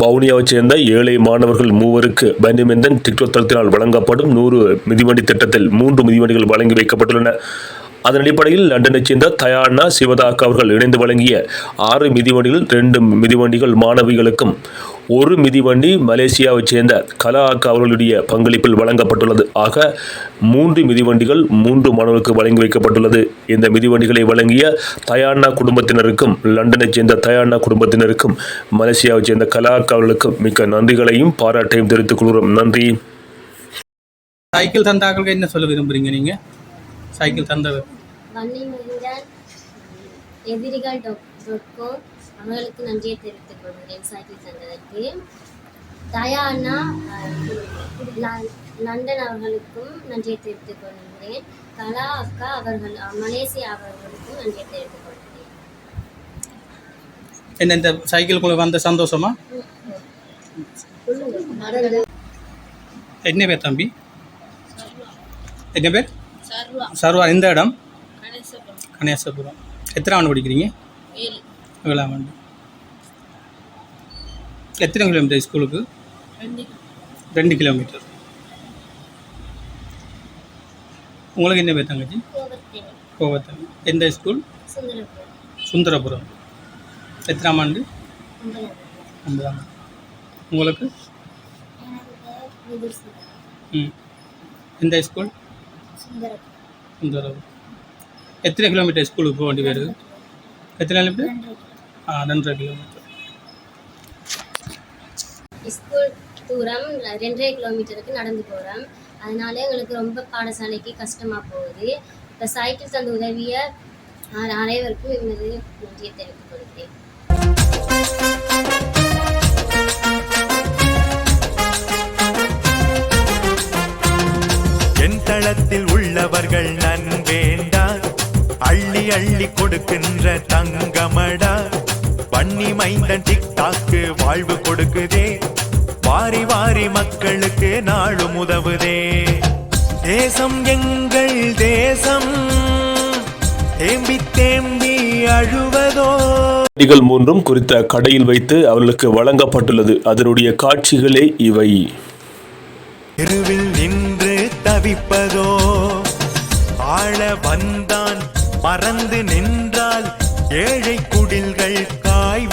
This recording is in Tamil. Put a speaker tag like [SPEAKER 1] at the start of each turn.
[SPEAKER 1] வவுனியாவைச் சேர்ந்த ஏழை மாணவர்கள் மூவருக்கு பென்னிமெந்தன் டிக்டோ தளத்தினால் வழங்கப்படும் நூறு மிதிவண்டி திட்டத்தில் மூன்று மிதிவண்டிகள் வழங்கி வைக்கப்பட்டுள்ளன. அதன் அடிப்படையில் லண்டனைச் சேர்ந்த தயானா சிவதாக் அவர்கள் இணைந்து வழங்கிய ஆறு மிதிவண்டிகள் ரெண்டு மிதிவண்டிகள் மாணவிகளுக்கும் ஒரு மிதிவண்டி மலேசியாவைச் சேர்ந்த கலா அக்கா அவர்களுடைய பங்களிப்பில் வழங்கப்பட்டுள்ளது. ஆக மூன்று மிதிவண்டிகள் மூன்று மாணவர்களுக்கு வழங்கி வைக்கப்பட்டுள்ளது. இந்த மிதிவண்டிகளை வழங்கிய தயானா குடும்பத்தினருக்கும் லண்டனைச் சேர்ந்த தயானா குடும்பத்தினருக்கும் மலேசியாவைச் சேர்ந்த கலா அக்கா அவர்களுக்கும் மிக்க நன்றிகளையும் பாராட்டையும் தெரிவித்துக் கொள்கிறோம். நன்றி.
[SPEAKER 2] சைக்கிள் தந்தாக்களுக்கு என்ன சொல்ல விரும்புறீங்க நீங்க? சைக்கிள் தந்தவர்.
[SPEAKER 3] எதிரிகள் டாட் டாட் காம் அவர்களுக்கு நன்றியை தெரிவித்துக் கொள்கிறேன். சைக்கிள் தந்ததற்கு தயா அண்ணா அஹ், ல- லண்டன் அவர்களுக்கும் நன்றியை தெரிவித்துக் கொள்கிறேன். கலா அக்கா அவர்கள் மலேசியா அவர்களுக்கும் நன்றியை தெரிவித்துக் கொள்கிறேன்.
[SPEAKER 2] என்ன இந்த சைக்கிள்குள்ள வந்த சந்தோஷமா? என்ன பேர் தம்பி? என்ன பேர்? சர்வா. இந்த இடம்? கணேசபுரம். எத்தனை ஆண்டு படிக்கிறீங்க? ஏழாம் எத்தனை கிலோமீட்டர் ஸ்கூலுக்கு ரெண்டு கிலோமீட்டர் உங்களுக்கு என்ன பேர் தங்கச்சி?
[SPEAKER 3] கோபத்தேன்
[SPEAKER 2] கோவத்தன் எந்த ஸ்கூல்
[SPEAKER 3] சுந்தரபுரம்.
[SPEAKER 2] எத்தனாம் ஆண்டு? ஐம்பதாம் உங்களுக்கு? ம். எந்த ஸ்கூல்
[SPEAKER 3] சுந்தரபுரம்.
[SPEAKER 2] எத்தனை கிலோமீட்டர் ஸ்கூலுக்கு போக வேண்டி வருது எத்தனை கிலோமீட்டர் ரெண்டரை கிலோமீட்டர்
[SPEAKER 3] ஸ்கூல் தூரம் ரெண்டரை கிலோமீட்டருக்கு நடந்து போகிறோம் அதனால எங்களுக்கு ரொம்ப பாடசாலைக்கு கஷ்டமாக போகுது. இப்போ சைக்கிள் தந்த உதவிய அனைவருக்கும் எமது நன்றியை தெரிவித்துக் கொள்கிறேன்.
[SPEAKER 4] என் தளத்தில் உள்ளவர்கள் நன்வேண்டா அள்ளி அள்ளி கொடுக்கின்ற தங்கமடா. வன்னி மைந்தன் டிக்டாக்கு வாழ்வு கொடுக்குதே. வாரி வாரி மக்களுக்கு நாளும் உதவுதே. தேசம் எங்கள் தேசம் தேம்பி தேம்பி அழுவதோ.
[SPEAKER 1] மூன்றும் குறித்த கடையில் வைத்து அவர்களுக்கு வழங்கப்பட்டுள்ளது. அதனுடைய காட்சிகளே இவை.
[SPEAKER 4] தெருவில் நின்று தவிப்பதோ. ஆள வந்தான் மறந்து நின்றால் ஏழை குடில்கள்